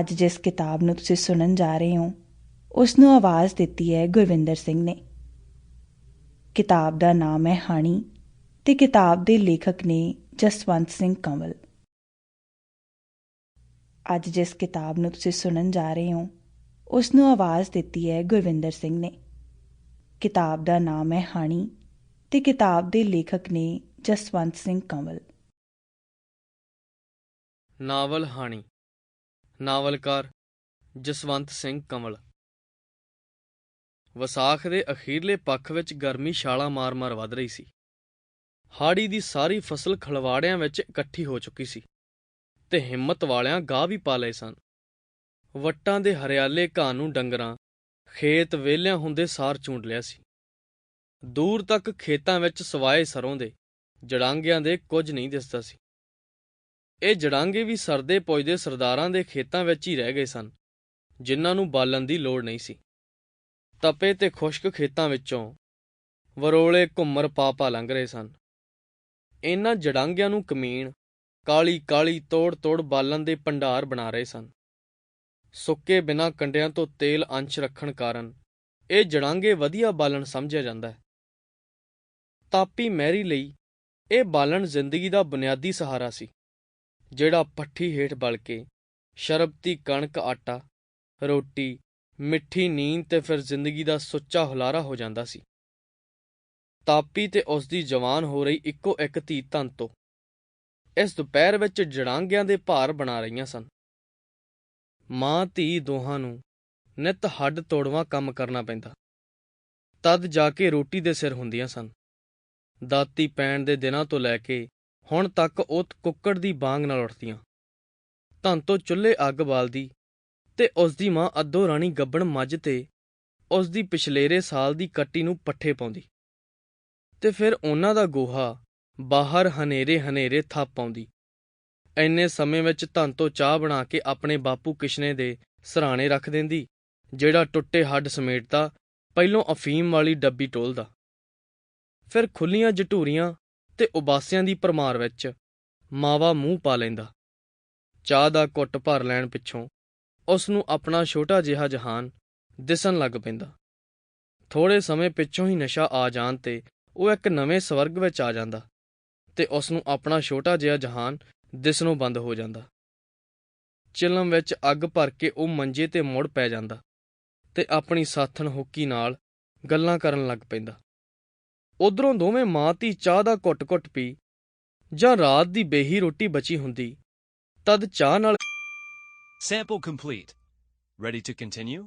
ਅੱਜ ਜਿਸ ਕਿਤਾਬ ਨੂੰ ਤੁਸੀਂ ਸੁਣਨ ਜਾ ਰਹੇ ਹੋ ਉਸ ਨੂੰ ਆਵਾਜ਼ ਦਿੱਤੀ ਹੈ ਗੁਰਵਿੰਦਰ ਸਿੰਘ ਨੇ। ਕਿਤਾਬ ਦਾ ਨਾਮ ਹੈ ਹਾਣੀ ਤੇ ਕਿਤਾਬ ਦੇ ਲੇਖਕ ਨੇ ਜਸਵੰਤ ਸਿੰਘ ਕੰਵਲ। ਅੱਜ ਜਿਸ ਕਿਤਾਬ ਨੂੰ ਤੁਸੀਂ ਸੁਣਨ ਜਾ ਰਹੇ ਹੋ ਉਸ ਨੂੰ ਆਵਾਜ਼ ਦਿੱਤੀ ਹੈ ਗੁਰਵਿੰਦਰ ਸਿੰਘ ਨੇ। ਕਿਤਾਬ ਦਾ ਨਾਮ ਹੈ ਹਾਣੀ ਤੇ ਕਿਤਾਬ ਦੇ ਲੇਖਕ ਨੇ ਜਸਵੰਤ ਸਿੰਘ ਕੰਵਲ। ਨਾਵਲ ਹਾਣੀ। ਨਾਵਲਕਾਰ ਜਸਵੰਤ ਸਿੰਘ ਕੰਵਲ ਵਿਸਾਖ ਦੇ ਅਖੀਰਲੇ ਪੱਖ ਵਿੱਚ ਗਰਮੀ ਛਾਲਾ ਮਾਰ-ਮਾਰ ਵੱਧ ਰਹੀ ਸੀ। ਹਾੜੀ ਦੀ ਸਾਰੀ ਫਸਲ ਖਲਵਾੜਿਆਂ ਵਿੱਚ ਇਕੱਠੀ ਹੋ ਚੁੱਕੀ ਸੀ ਤੇ ਹਿੰਮਤ ਵਾਲਿਆਂ ਗਾਹ ਵੀ ਪਾ ਲਏ ਸਨ। ਵੱਟਾਂ ਦੇ ਹਰਿਆਲੇ ਘਾਹ ਨੂੰ ਡੰਗਰਾਂ, ਖੇਤ ਵਿਹਲਿਆਂ ਹੁੰਦੇ ਸਾਰ ਚੂੰਡ ਲਿਆ ਸੀ। ਦੂਰ ਤੱਕ ਖੇਤਾਂ ਵਿੱਚ ਸਵਾਏ ਸਰੋਂ ਦੇ, ਜੜਾਂਗਿਆਂ ਦੇ ਕੁਝ ਨਹੀਂ ਦਿਸਦਾ ਸੀ। ਇਹ ਜੜਾਂਗੇ ਵੀ ਸਰਦੇ ਪੁੱਜਦੇ ਸਰਦਾਰਾਂ ਦੇ ਖੇਤਾਂ ਵਿੱਚ ਹੀ ਰਹਿ ਗਏ ਸਨ, ਜਿਨ੍ਹਾਂ ਨੂੰ ਬਾਲਣ ਦੀ ਲੋੜ ਨਹੀਂ ਸੀ। ਤਪੇ ਤੇ ਖੁਸ਼ਕ ਖੇਤਾਂ ਵਿੱਚੋਂ ਵਰੋਲੇ ਘੁੰਮਰ ਪਾਪਾ ਲੰਘ ਰਹੇ ਸਨ। ਇਹਨਾਂ ਜੜਾਂਗਿਆਂ ਨੂੰ ਕਮੀਣ ਕਾਲੀ ਕਾਲੀ ਤੋੜ ਤੋੜ ਬਾਲਣ ਦੇ ਭੰਡਾਰ ਬਣਾ ਰਹੇ ਸਨ। ਸੁੱਕੇ ਬਿਨਾਂ ਕੰਡਿਆਂ ਤੋਂ ਤੇਲ ਅੰਸ਼ ਰੱਖਣ ਕਾਰਨ ਇਹ ਜੜਾਂਗੇ ਵਧੀਆ ਬਾਲਣ ਸਮਝਿਆ ਜਾਂਦਾ ਹੈ। ਤਾਪੀ ਮਹਿਰੀ ਲਈ ਇਹ ਬਾਲਣ ਜ਼ਿੰਦਗੀ ਦਾ ਬੁਨਿਆਦੀ ਸਹਾਰਾ ਸੀ। ਜਿਹੜਾ ਪੱਠੀ ਹੇਠ ਬਲ ਕੇ ਸ਼ਰਬਤੀ ਕਣਕ, ਆਟਾ, ਰੋਟੀ, ਮਿੱਠੀ ਨੀਂਦ ਤੇ ਫਿਰ ਜ਼ਿੰਦਗੀ ਦਾ ਸੁੱਚਾ ਹੁਲਾਰਾ ਹੋ ਜਾਂਦਾ ਸੀ। ਤਾਪੀ ਤੇ ਉਸ ਦੀ ਜਵਾਨ ਹੋ ਰਹੀ ਇੱਕੋ ਇੱਕ ਧੀ ਧੰਨ ਤੋਂ ਇਸ ਦੁਪਹਿਰ ਵਿੱਚ ਜੜਾਂਗਿਆਂ ਦੇ ਭਾਰ ਬਣਾ ਰਹੀਆਂ ਸਨ। ਮਾਂ ਧੀ ਦੋਹਾਂ ਨੂੰ ਨਿਤ ਹੱਡ ਤੋੜਵਾ ਕੰਮ ਕਰਨਾ ਪੈਂਦਾ। ਤਦ ਜਾ ਕੇ ਰੋਟੀ ਦੇ ਸਿਰ ਹੁੰਦੀਆਂ ਸਨ। ਦਾਤੀ ਪੈਣ ਦੇ ਦਿਨਾਂ ਤੋਂ ਲੈ ਕੇ ਹੁਣ ਤੱਕ ਉਹ ਕੁੱਕੜ ਦੀ ਬਾਂਗ ਨਾਲ ਉੱਠਦੀਆਂ। ਧੰਨ ਤੋਂ ਚੁੱਲ੍ਹੇ ਅੱਗ ਬਾਲਦੀ ਤੇ ਉਸ ਦੀ ਮਾਂ ਅੱਧੋ ਰਾਣੀ ਗੱਬਣ ਮੱਝ ਤੇ ਉਸ ਦੀ ਪਿਛਲੇਰੇ ਸਾਲ ਦੀ ਕੱਟੀ ਨੂੰ ਪੱਠੇ ਪਾਉਂਦੀ ਤੇ ਫਿਰ ਉਹਨਾਂ ਦਾ ਗੋਹਾ ਬਾਹਰ ਹਨੇਰੇ ਹਨੇਰੇ ਥੱਪ ਪਾਉਂਦੀ। ਐਨੇ ਸਮੇਂ ਵਿੱਚ ਧੰਨ ਤੋਂ ਚਾਹ ਬਣਾ ਕੇ ਆਪਣੇ ਬਾਪੂ ਕਿਸ਼ਨੇ ਦੇ ਸਰਾਣੇ ਰੱਖ ਦਿੰਦੀ, ਜਿਹੜਾ ਟੁੱਟੇ ਹੱਡ ਸਮੇਟਦਾ, ਪਹਿਲੋਂ ਅਫੀਮ ਵਾਲੀ ਡੱਬੀ ਟੋਲਦਾ। ਫਿਰ ਖੁੱਲੀਆਂ ਜਟੂਰੀਆਂ ਤੇ ਉਬਾਸਿਆਂ ਦੀ ਪਰਮਾਰ ਵਿੱਚ ਮਾਵਾ ਮੂੰਹ ਪਾ ਲੈਂਦਾ। ਚਾਹ ਦਾ ਕੁੱਟ ਭਰ ਲੈਣ ਪਿੱਛੋਂ ਉਸ ਨੂੰ ਆਪਣਾ ਛੋਟਾ ਜਿਹਾ ਜਹਾਨ ਦਿਸਣ ਲੱਗ ਪੈਂਦਾ। ਥੋੜੇ ਸਮੇਂ ਪਿੱਛੋਂ ਹੀ ਨਸ਼ਾ ਆ ਜਾਣ ਤੇ ਉਹ ਇੱਕ ਨਵੇਂ ਸਵਰਗ ਵਿੱਚ ਆ ਜਾਂਦਾ ਤੇ ਉਸ ਨੂੰ ਆਪਣਾ ਛੋਟਾ ਜਿਹਾ ਜਹਾਨ ਦਿਸਣੋਂ ਬੰਦ ਹੋ ਜਾਂਦਾ। ਚਿਲਮ ਵਿੱਚ ਅੱਗ ਭਰ ਕੇ ਉਹ ਮੰਜੇ ਤੇ ਮੁੜ ਪੈ ਜਾਂਦਾ ਤੇ ਆਪਣੀ ਸਾਥਣ ਹੁੱਕੀ ਨਾਲ ਗੱਲਾਂ ਕਰਨ ਲੱਗ ਪੈਂਦਾ। ਉਧਰੋਂ ਦੋਵੇਂ ਮਾਂ ਧੀ ਚਾਹ ਦਾ ਘੁੱਟ-ਘੁੱਟ ਪੀ ਜਾਂ ਰਾਤ ਦੀ ਬੇਹੀ ਰੋਟੀ ਬਚੀ ਹੁੰਦੀ, ਤਦ ਚਾਹ ਨਾਲ Sample complete. Ready to continue?